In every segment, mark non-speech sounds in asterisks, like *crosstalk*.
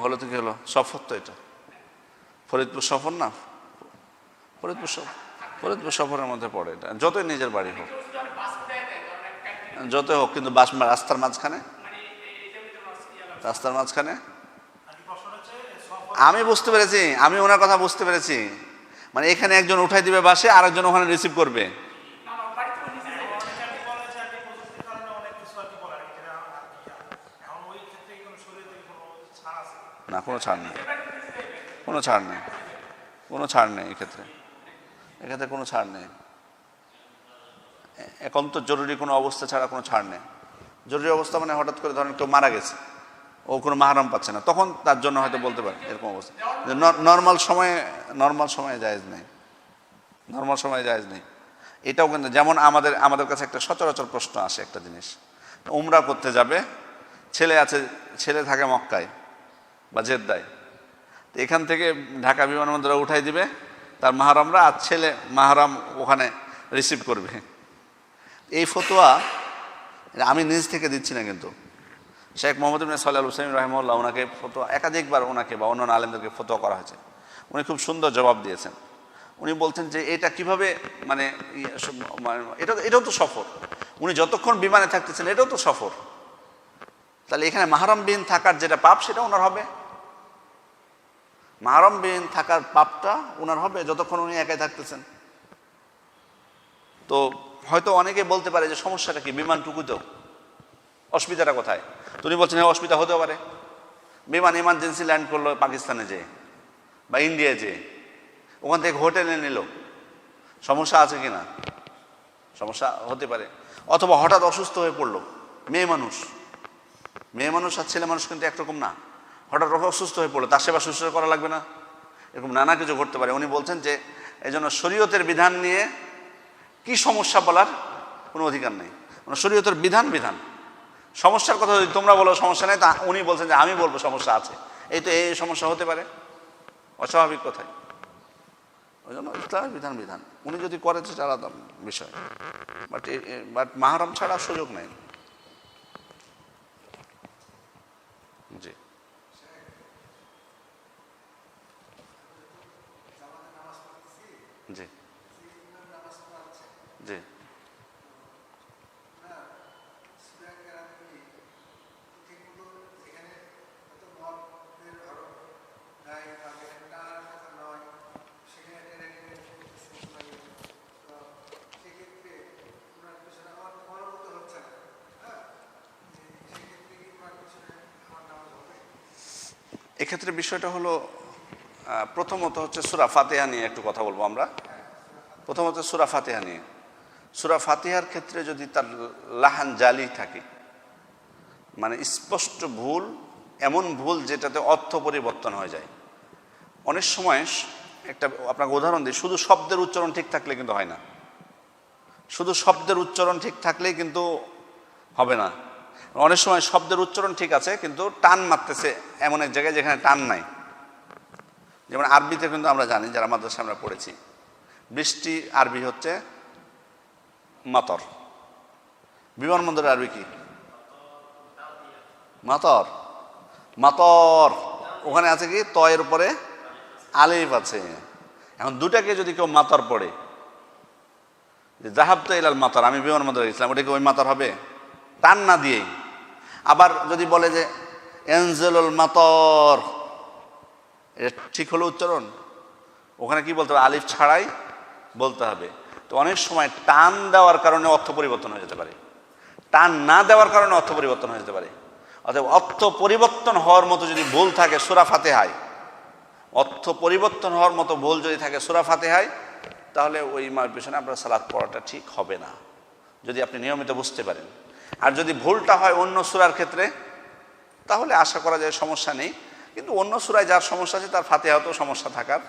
হলো তো কি হলো সফর তো এটা। ফরিদপুর সফর না? ফরিদপুর সফর ফরিদপুর সফরের মধ্যে পড়ে এটা। যতই নিজের বাড়ি হোক। যতই হোক, কিন্তু বাস রাস্তার মাঝখানে? রাস্তার মাঝখানে? আমি বুঝতে পেরেছি। আমি ওনার কথা বুঝতে পেরেছি। মানে এখানে একজন উঠাই দিবে বাসে, আরেকজন ওখানে রিসিভ করবে। কোনো ছাড় নেই। কোনো ছাড় নেই। কোনো ছাড় নেই এক্ষেত্রে। এক্ষেত্রে কোনো ছাড় নেই। এ- একান্ত জরুরি কোনো অবস্থা ছাড়া কোনো ছাড় নেই। জরুরি অবস্থা মানে হঠাৎ করে ধরেন কেউ মারা গেছে। ও কোনো মাহারাম পাচ্ছে না। তখন তার জন্য হয়তো বলতে পারে এরকম অবস্থা। নর্মাল সময়ে নর্মাল সময়ে জায়েজ নেই। নর্মাল সময়ে জায়েজ নেই। এটাও কিন্তু যেমন আমাদের আমাদের কাছে একটা সচরাচর প্রশ্ন আসে একটা জিনিস। উমরা করতে যাবে, ছেলে আছে, ছেলে থাকে মক্কায়। বা জেদ্দায়। তো এখান থেকে ঢাকা বিমানবন্দরে উঠাই দিবে তার মাহারামরা আর ছেলে মাহারাম ওখানে রিসিভ করবে। এই ফতোয়া আমি নিজ থেকে দিচ্ছি না কিন্তু। শেখ মোহাম্মদ ইবিন সাল্লাহ হুসাইন রহমুল্লাহ ওনাকে ফতোয়া একাধিকবার ওনাকে বা অন্যান্য আলেমদেরকে ফতোয়া করা হয়েছে। উনি খুব সুন্দর জবাব দিয়েছেন। উনি বলছেন যে এটা কীভাবে মানে ইয়ে, মানে এটা এটাও তো সফর। উনি যতক্ষণ বিমানে থাকতেছেন এটাও তো সফর। তাহলে এখানে মাহারাম বিহীন থাকার যেটা পাপ সেটা ওনার হবে। মাহারাম বিহীন থাকার পাপটা ওনার হবে যতক্ষণ উনি একাই থাকতেছেন। তো হয়তো অনেকে বলতে পারে যে সমস্যাটা কি? বিমানটুকুতেও অসুবিধাটা কোথায়? তুমি বলছেন হ্যাঁ অসুবিধা হতেও পারে। বিমান ইমার্জেন্সি ল্যান্ড করল পাকিস্তানে যে বা ইন্ডিয়া যে ওখান থেকে হোটেলে নিল। সমস্যা আছে কি না? সমস্যা হতে পারে। অথবা হঠাৎ অসুস্থ হয়ে পড়ল। মেয়ে মানুষ। মেয়ে মানুষ আর ছেলে মানুষ কিন্তু একরকম না। হঠাৎ অসুস্থ হয়ে পড়ল, তার সেবা শুশ্রূষা করা লাগবে না? এরকম নানা কিছু ঘটতে পারে। উনি বলছেন যে এই জন্য শরীয়তের বিধান নিয়ে কি সমস্যা বলার কোনো অধিকার নেই। মানে শরীয়তের বিধান বিধান। সমস্যার কথা যদি তোমরা বলো সমস্যা নেই, তা উনি বলছেন যে, আমি বলব সমস্যা আছে। এই তো এই সমস্যা হতে পারে। অস্বাভাবিক কথাই। ওই জন্য ইসলামের বিধান বিধান। উনি যদি করে সেটা আলাদা বিষয়। বাট বাট মাহারাম ছাড়া সুযোগ নেই জি জি জি এক্ষেত্রে বিষয়টা হলো প্রথমত হচ্ছে সুরা ফাতেহা নিয়ে একটু কথা বলব আমরা। প্রথমত সুরা ফাতেহা নিয়ে। সুরা ফাতেহার ক্ষেত্রে যদি তার লাহান জালি থাকে মানে স্পষ্ট ভুল, এমন ভুল যেটাতে অর্থ পরিবর্তন হয়ে যায়। অনেক সময় একটা আপনাকে উদাহরণ দিই, শুধু শব্দের উচ্চারণ ঠিক থাকলে কিন্তু হয় না। শুধু শব্দের উচ্চারণ ঠিক থাকলেই কিন্তু হবে না। অনেক সময় শব্দের উচ্চারণ ঠিক আছে, কিন্তু টান মারতেছে এমন এক জায়গায় যেখানে টান নাই। যেমন আরবিতে কিন্তু আমরা জানি, যারা মাদ্রাসা আমরা পড়েছি, বৃষ্টি আরবি হচ্ছে মাতর। বিমানবন্দরের আরবি কি? মাতর। মাতর। ওখানে আছে কি? তয়ের উপরে আলিফ আছে। এখন দুটাকে যদি কেউ মাতর পড়ে, যে জাহাব তো এলাল মাতর, আমি বিমানবন্দরে গেছিলাম, ওটা কি ওই মাতর হবে? টান না দিয়েই। আবার যদি বলে যে, এনজেলুল মাতর এটা ঠিক হলো উচ্চারণ? ওখানে কি বলতে হবে? আলিফ ছাড়াই বলতে হবে। তো অনেক সময় টান দেওয়ার কারণে অর্থ পরিবর্তন হয়ে যেতে পারে। টান না দেওয়ার কারণে অর্থ পরিবর্তন হয়ে যেতে পারে। অতএব অর্থ পরিবর্তন হওয়ার মতো যদি ভুল থাকে সুরা ফাতেহায়, অর্থ পরিবর্তন হওয়ার মতো ভুল যদি থাকে সুরা ফাতেহায়, তাহলে ওই ইমামের পিছনে আপনার সালাদ পড়াটা ঠিক হবে না। যদি আপনি নিয়মিত বুঝতে পারেন। আর যদি ভুলটা হয় অন্য সুরার ক্ষেত্রে, তাহলে আশা করা যায় সমস্যা নেই। কিন্তু অন্য সুরায় যার সমস্যা আছে, তার ফাতেহাতেও সমস্যা থাকার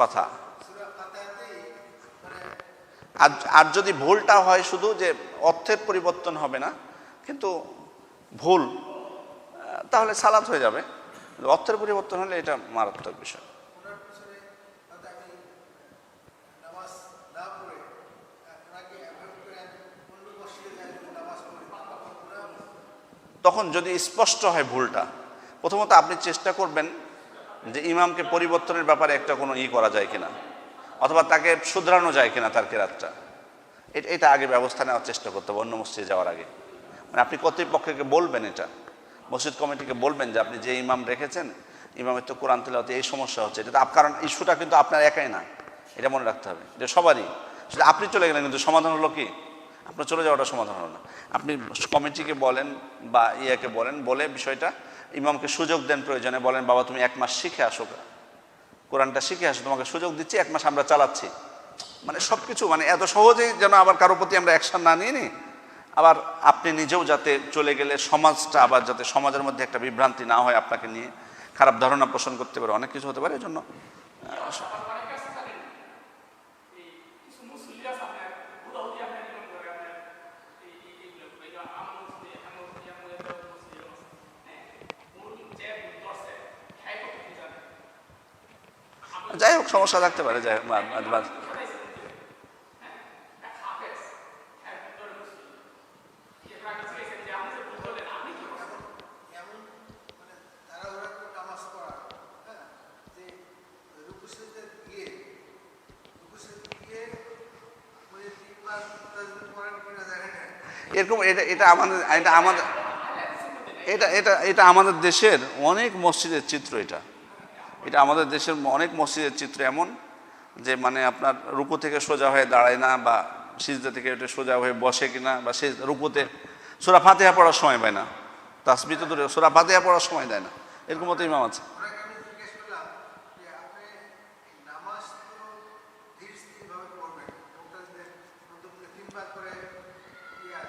কথা। আর আর যদি ভুলটা হয় শুধু যে অর্থের পরিবর্তন হবে না, কিন্তু ভুল, তাহলে সালাত হয়ে যাবে। অর্থের পরিবর্তন হলে এটা মারাত্মক বিষয়। তখন যদি স্পষ্ট হয় ভুলটা, প্রথমত আপনি চেষ্টা করবেন যে ইমামকে পরিবর্তনের ব্যাপারে একটা কোনো ই করা যায় কিনা, অথবা তাকে শুধরানো যায় কিনা তার কেরাতটা। এটা এটা আগে ব্যবস্থা নেওয়ার চেষ্টা করতে হবে অন্য মসজিদে যাওয়ার আগে। মানে আপনি কর্তৃপক্ষকে বলবেন এটা। মসজিদ কমিটিকে বলবেন যে আপনি যে ইমাম রেখেছেন, ইমামের তো কোরআন তেলাওয়াতে এই সমস্যা হচ্ছে। এটা কারণ ইস্যুটা কিন্তু আপনার একাই না। এটা মনে রাখতে হবে। এটা সবারই। আপনি চলে গেলেন, কিন্তু সমাধান হলো কি? আপনার চলে যাওয়াটা সমাধান হলো না। আপনি কমিটিকে বলেন বা ইয়াকে বলেন, বলে বিষয়টা ইমামকে সুযোগ দেন প্রয়োজনে, বলেন, বাবা, তুমি এক মাস শিখে আসো কোরআনটা শিখে আসো, তোমাকে সুযোগ দিচ্ছি, এক মাস আমরা চালাচ্ছি। মানে সব কিছু মানে এত সহজেই যেন আবার কারোর প্রতি আমরা অ্যাকশন না নিয়ে নিই। আবার আপনি নিজেও যাতে চলে গেলে সমাজটা আবার যাতে সমাজের মধ্যে একটা বিভ্রান্তি না হয় আপনাকে নিয়ে, খারাপ ধারণা পোষণ করতে পারে, অনেক কিছু হতে পারে এই জন্য যাই হোক সমস্যা থাকতে পারে যাই হোক বা- বা- বা- এমন মানে তাড়াহুড়া করে নামাজ পড়া হ্যাঁ যে রুকু সেজদা গিয়ে রুকু সেজদা গিয়ে মানে তিনবার তাজবিদ পড়েন কিনা জানি না এরকম এটা এটা আমাদের এটা আমাদের, এটা এটা এটা আমাদের দেশের অনেক মসজিদের চিত্র এটা। এটা আমাদের দেশের অনেক মসজিদের চিত্র এমন যে মানে আপনার রুকু থেকে সোজা হয়ে দাঁড়ায় না বা সিজদা থেকে ওটা সোজা হয়ে বসে কিনা বা সে রুকুতে সোরা ফাতেহা পড়ার সময় পায় না। তাসবি তো দূরে, সোরা ফাতেহা পড়ার সময় দেয় না। এরকম মতো ইমাম আছে ওনাকে আমি জিজ্ঞেস করলাম যে আপনি এই নামাজ তো ধীর স্থিরভাবে পড়বেন ওটা যে নতুন করে তিনবার করে ইয়া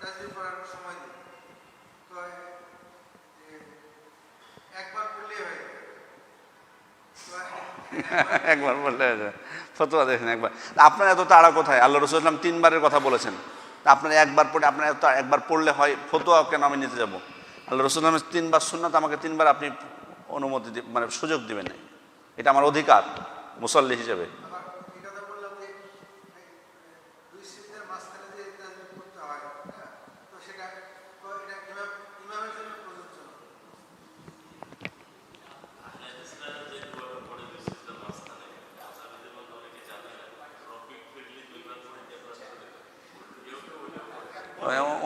তাজবিদ পড়ার সময় দিন তো যে একবার পড়লেই হয়ে যাবে তো *laughs* একবার বললে ফতোয়া দেখেন একবার। আপনার এত তাড়া কোথায়? আল্লাহ রসুল ইসলাম তিনবারের কথা বলেছেন। আপনার একবার পড়ে, আপনার এত একবার পড়লে হয়, ফতোয়া কেন আমি নিতে যাব? আল্লাহ রসুল ইসলামের তিনবার তো আমাকে তিনবার আপনি অনুমতি মানে সুযোগ দেবেন এটা আমার অধিকার, মুসল্লি হিসেবে আবার এই কথা বললাম যে এই, দুই সিজদার মাঝখানে যে তাজবিদ করতে হয় হ্যাঁ, তো সেটা তো এটা ইমাম ইমামের জন্য প্রযোজ্য না।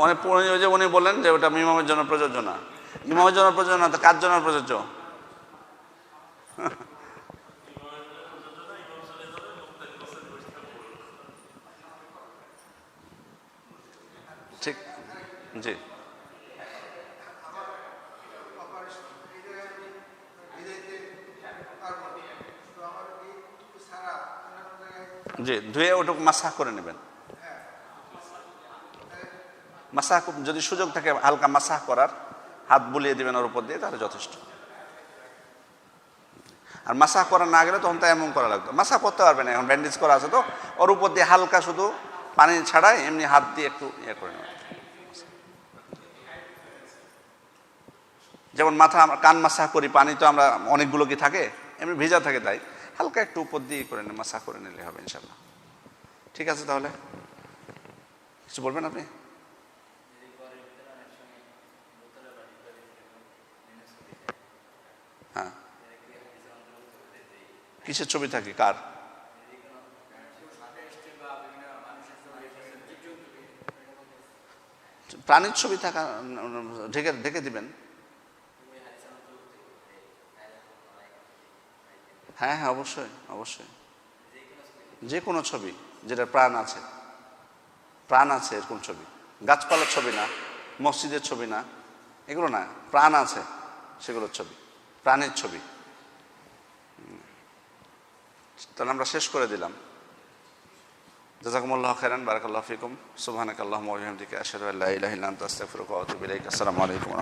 অনেক যে উনি বললেন যে ওটা ইমামের জন্য প্রযোজ্য না। ইমামের জন্য প্রযোজ্য না, তো কার জন্য প্রযোজ্য? ঠিক, জি। জি, ধুয়ে ওটুকু মাসা করে নেবেন। মাসাহ যদি সুযোগ থাকে, হালকা মাসাহ করার, হাত বুলিয়ে দিবেন ওর উপর দিয়ে, তাহলে যথেষ্ট। আর মাসাহ করা না গেলে তখন তো এমন করা লাগতো। মাসাহ করতে পারবে না, এখন ব্যান্ডেজ করা আছে তো। ওর উপর দিয়ে হালকা শুধু পানি ছাড়াই এমনি হাত দিয়ে একটু ইয়ে করে নেবেন। যেমন মাথা, আমরা কান মাসাহ করি, পানি তো আমরা অনেকগুলো কি থাকে, এমনি ভেজা থাকে তাই। হালকা একটু উপর দিয়ে করে নে, মাসাহ করে নিলে হবে ইনশাল্লাহ ঠিক আছে তাহলে? কিছু বলবেন আপনি হ্যাঁ কিসের ছবি থাকে? কার? প্রাণীর ছবি থাকা, ঢেকে ঢেকে দিবেন। হ্যাঁ হ্যাঁ অবশ্যই অবশ্যই। যে কোনো ছবি যেটা প্রাণ আছে। প্রাণ আছে এরকম ছবি। গাছপালার ছবি না, মসজিদের ছবি না, এগুলো না, প্রাণ আছে সেগুলোর ছবি, প্রাণের ছবি। তাহলে আমরা শেষ করে দিলাম। জাজাকুমুল্লাহ খেরান বারাকাল্লাহ ফিকুম। সুবহানাকাল্লাহুম্মা ওয়া বিহামদিকা আশহাদু আল্লা ইলাহা আসসালামু আলাইকুম